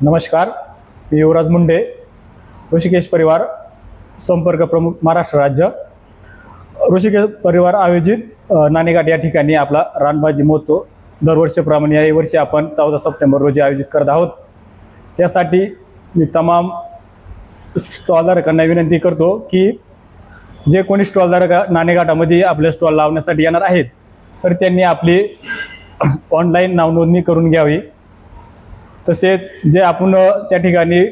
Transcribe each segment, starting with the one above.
नमस्कार मी युवराज मुंडे ऋषिकेश परिवार संपर्क प्रमुख महाराष्ट्र राज्य. ऋषिकेश परिवार आयोजित नाणेघाट या ठिकाणी आपला रानबाजी महोत्सव दरवर्षीप्रमाणे याही वर्षी आपण चौदा सप्टेंबर रोजी आयोजित करत आहोत. त्यासाठी मी तमाम स्टॉलधारकांना विनंती करतो की जे कोणी स्टॉलधारक नाणेघाटामध्ये आपले स्टॉल लावण्यासाठी येणार आहेत तर त्यांनी आपली ऑनलाईन नावनोंदणी करून घ्यावी. तसेच जे आपण त्या ठिकाणी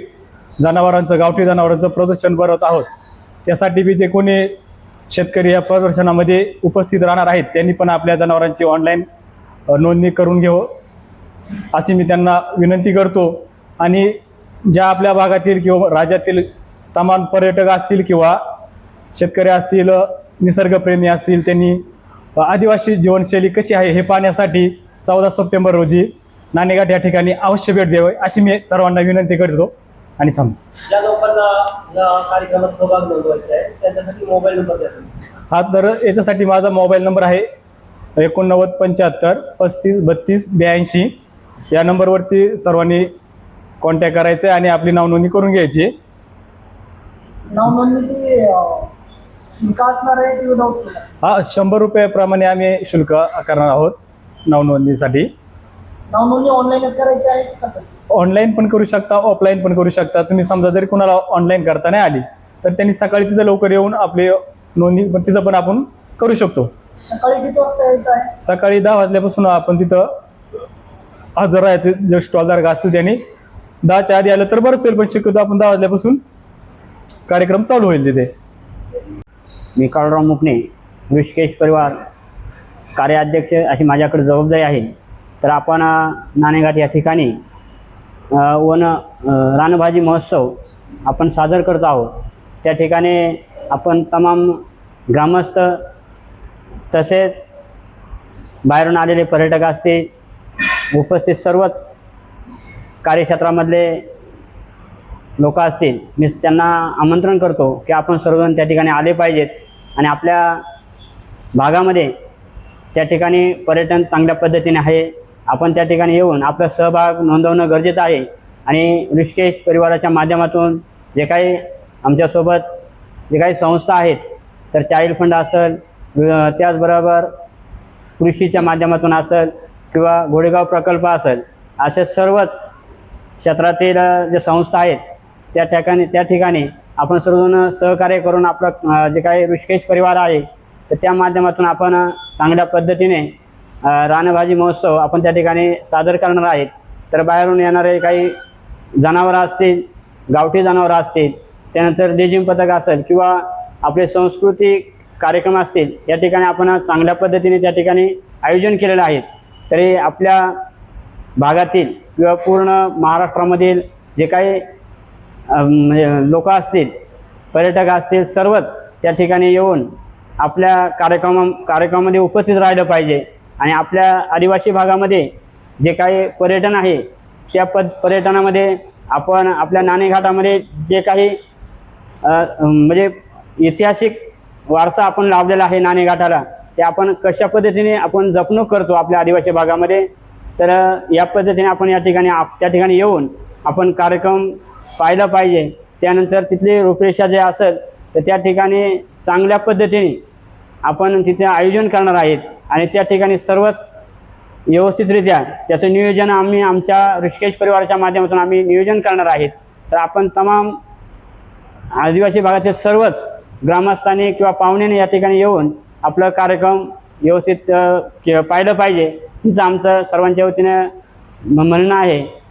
जनावरांचं गावठी जनावरांचं प्रदर्शन भरत आहोत त्यासाठी बी जे कोणी शेतकरी या प्रदर्शनामध्ये उपस्थित राहणार आहेत त्यांनी पण आपल्या जनावरांची ऑनलाईन नोंदणी करून घेऊ अशी मी त्यांना विनंती करतो. आणि ज्या आपल्या भागातील किंवा राज्यातील तमाम पर्यटक असतील किंवा शेतकरी असतील निसर्गप्रेमी असतील त्यांनी आदिवासी जीवनशैली कशी आहे हे पाहण्यासाठी चौदा सप्टेंबर रोजी नाणेघाट या ठिकाणी अवश्य भेट द्यावी अशी मी सर्वांना विनंती करतो. आणि थांब. ज्या लोकांना या कार्यक्रमात सहभाग नोंदवायचा आहे त्यांच्यासाठी मोबाईल नंबर द्या तुम्ही. हा तर याच्यासाठी माझा मोबाईल नंबर आहे एकोणनव्वद पंच्याहत्तर पस्तीस बत्तीस ब्याऐंशी. या नंबरवरती सर्वांनी कॉन्टॅक्ट करायचं आहे आणि आपली नावनोंदणी करून घ्यायची. नाव नोंदणी अं, शुल्क असणार आहे हा शंभर रुपयाप्रमाणे आम्ही शुल्क आकारणार आहोत नावनोंदणीसाठी नाव नोंदणी ऑनलाईनच करायची आहे कसं ऑनलाईन पण करू शकता ऑफलाईन पण करू शकता. तुम्ही समजा जरी कुणाला ऑनलाईन करता नाही आली तर त्यांनी सकाळी तिथं लवकर येऊन आपली नोंदणी पण तिथं पण आपण करू शकतो. सकाळी किती वाजता यायचं आहे? सकाळी दहा वाजल्यापासून आपण तिथं हजर राहायचे जे स्टॉलधारक असतील त्यांनी. दहाच्या आधी आलं तर बरंच होईल पण शक्यतो आपण दहा वाजल्यापासून कार्यक्रम चालू होईल तिथे. मी काळूराव मुकणे ऋषिकेश परिवार कार्याध्यक्ष अशी माझ्याकडे जबाबदारी आहे. तर आपण नाणेघाट या ठिकाणी वन रानभाजी महोत्सव आपण सादर करत आहोत. त्या ठिकाणी आपण तमाम ग्रामस्थ तसेच बाहेरून आलेले पर्यटक असतील उपस्थित सर्वच कार्यक्षेत्रामधले लोक असतील मी त्यांना आमंत्रण करतो की आपण सर्वजण त्या ठिकाणी आले पाहिजेत आणि आपल्या भागामध्ये त्या ठिकाणी पर्यटन चांगल्या पद्धतीने आहे. आपण त्या ठिकाणी येऊन आपला सहभाग नोंदवणं गरजेचं आहे. आणि ऋषिकेश परिवाराच्या माध्यमातून जे काही आमच्यासोबत जे काही संस्था आहेत तर चाइल्ड फंड असेल त्याचबरोबर कृषीच्या माध्यमातून असेल किंवा घोडेगाव प्रकल्प असेल असे सर्वच क्षेत्रातील जे संस्था आहेत त्या ठिकाणी त्या ठिकाणी आपण सर्वजण सहकार्य करून आपलं जे काही ऋषिकेश परिवार आहे तर त्या माध्यमातून आपण चांगल्या पद्धतीने रानभाजी महोत्सव आपण त्या ठिकाणी सादर करणार आहेत. तर बाहेरून येणारे काही जनावरं असतील गावठी जनावरं असतील त्यानंतर लेझिम पथक असेल किंवा आपले सांस्कृतिक कार्यक्रम असतील या ठिकाणी आपण चांगल्या पद्धतीने त्या ठिकाणी आयोजन केलेलं आहे. तरी आपल्या भागातील किंवा पूर्ण महाराष्ट्रामधील जे काही म्हणजे लोक असतील पर्यटक असतील सर्वच त्या ठिकाणी येऊन आपल्या कार्यक्रमा कार्यक्रमामध्ये उपस्थित राहिलं पाहिजे. आणि आपल्या आदिवासी भागामध्ये जे काही पर्यटन आहे त्या पद पर्यटनामध्ये आपण आपल्या नाणेघाटामध्ये जे काही म्हणजे ऐतिहासिक वारसा आपण लाभलेला आहे नाणेघाटाला ते आपण कशा पद्धतीने आपण जपणूक करतो आपल्या आदिवासी भागामध्ये तर या पद्धतीने आपण या ठिकाणी आप त्या ठिकाणी येऊन आपण कार्यक्रम पाहिला पाहिजे. त्यानंतर तिथली रूपरेषा जे असेल तर त्या ठिकाणी चांगल्या पद्धतीने आपण तिथे आयोजन करणार आहेत. आणि त्या ठिकाणी सर्वच व्यवस्थितरित्या त्याचं नियोजन आम्ही आमच्या ऋषिकेश परिवाराच्या माध्यमातून आम्ही नियोजन करणार आहेत. तर आपण तमाम आदिवासी भागातील सर्वच ग्रामस्थांनी किंवा पाहुण्याने या ठिकाणी येऊन आपलं कार्यक्रम व्यवस्थित के- पाहिलं पाहिजे. हिचं आमचं सर्वांच्या वतीनं म्हणणं आहे.